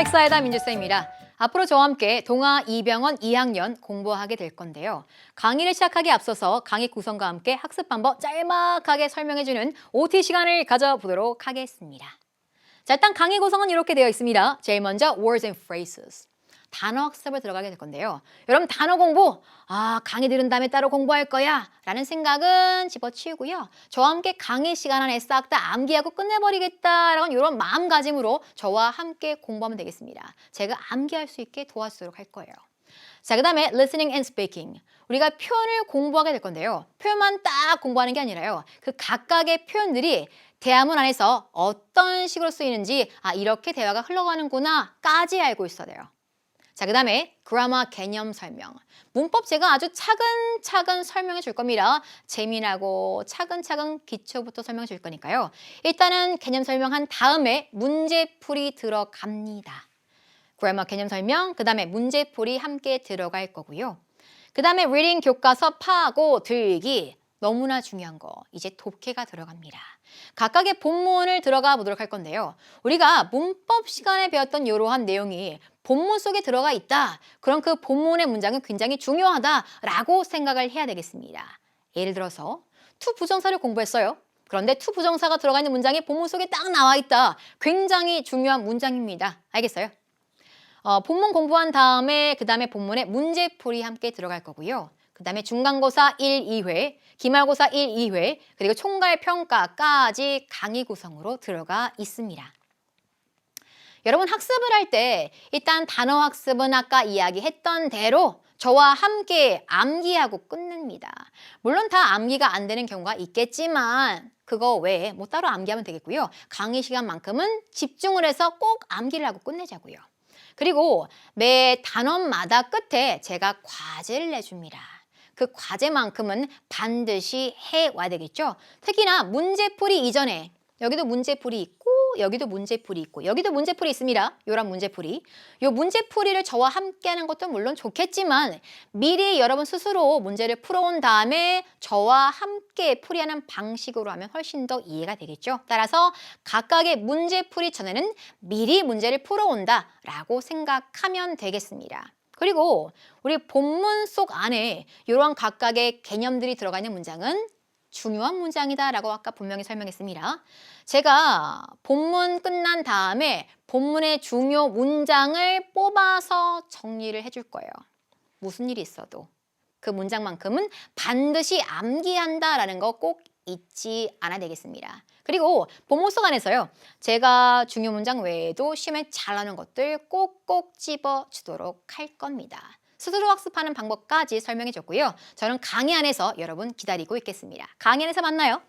헥사이다 민주쌤입니다. 앞으로 저와 함께 동아 이병헌 2학년 공부하게 될 건데요. 강의를 시작하기 앞서서 강의 구성과 함께 학습 방법 짤막하게 설명해주는 OT 시간을 가져보도록 하겠습니다. 자, 일단 강의 구성은 이렇게 되어 있습니다. 제일 먼저 words and phrases. 단어 학습을 들어가게 될 건데요. 여러분 단어 공부, 아 강의 들은 다음에 따로 공부할 거야 라는 생각은 집어치우고요. 저와 함께 강의 시간 안에 싹 다 암기하고 끝내버리겠다라는 이런 마음가짐으로 저와 함께 공부하면 되겠습니다. 제가 암기할 수 있게 도와주도록 할 거예요. 자, 그 다음에 listening and speaking. 우리가 표현을 공부하게 될 건데요. 표현만 딱 공부하는 게 아니라요. 그 각각의 표현들이 대화문 안에서 어떤 식으로 쓰이는지 아 이렇게 대화가 흘러가는구나 까지 알고 있어야 돼요. 자, 그 다음에 그라마 개념 설명. 문법 제가 아주 차근차근 설명해 줄 겁니다. 재미나고 차근차근 기초부터 설명해 줄 거니까요. 일단은 개념 설명한 다음에 문제풀이 들어갑니다. 그라마 개념 설명, 그 다음에 문제풀이 함께 들어갈 거고요. 그 다음에 리딩 교과서 파고 들기. 너무나 중요한 거 이제 독해가 들어갑니다. 각각의 본문을 들어가 보도록 할 건데요. 우리가 문법 시간에 배웠던 이러한 내용이 본문 속에 들어가 있다. 그럼 그 본문의 문장은 굉장히 중요하다라고 생각을 해야 되겠습니다. 예를 들어서 투 부정사를 공부했어요. 그런데 투 부정사가 들어가 있는 문장이 본문 속에 딱 나와 있다. 굉장히 중요한 문장입니다. 알겠어요? 어, 본문 공부한 다음에 그 다음에 본문에 문제풀이 함께 들어갈 거고요. 그 다음에 중간고사 1, 2회, 기말고사 1, 2회, 그리고 총괄평가까지 강의 구성으로 들어가 있습니다. 여러분 학습을 할 때 일단 단어 학습은 아까 이야기했던 대로 저와 함께 암기하고 끝냅니다. 물론 다 암기가 안 되는 경우가 있겠지만 그거 외에 뭐 따로 암기하면 되겠고요. 강의 시간만큼은 집중을 해서 꼭 암기를 하고 끝내자고요. 그리고 매 단원마다 끝에 제가 과제를 내줍니다. 그 과제만큼은 반드시 해와야 되겠죠. 특히나 문제풀이 이전에 여기도 문제풀이 있고 여기도 문제풀이 있고 여기도 문제풀이 있습니다. 요런 문제풀이. 요 문제풀이를 저와 함께 하는 것도 물론 좋겠지만 미리 여러분 스스로 문제를 풀어온 다음에 저와 함께 풀이하는 방식으로 하면 훨씬 더 이해가 되겠죠. 따라서 각각의 문제풀이 전에는 미리 문제를 풀어온다라고 생각하면 되겠습니다. 그리고 우리 본문 속 안에 이러한 각각의 개념들이 들어가 있는 문장은 중요한 문장이다라고 아까 분명히 설명했습니다. 제가 본문 끝난 다음에 본문의 중요 문장을 뽑아서 정리를 해줄 거예요. 무슨 일이 있어도 그 문장만큼은 반드시 암기한다라는 거 꼭 잊지 않아야 되겠습니다. 그리고 본문 속 안에서요. 제가 중요 문장 외에도 시험에 잘 나오는 것들 꼭꼭 집어 주도록 할 겁니다. 스스로 학습하는 방법까지 설명해 줬고요. 저는 강의 안에서 여러분 기다리고 있겠습니다. 강의 안에서 만나요.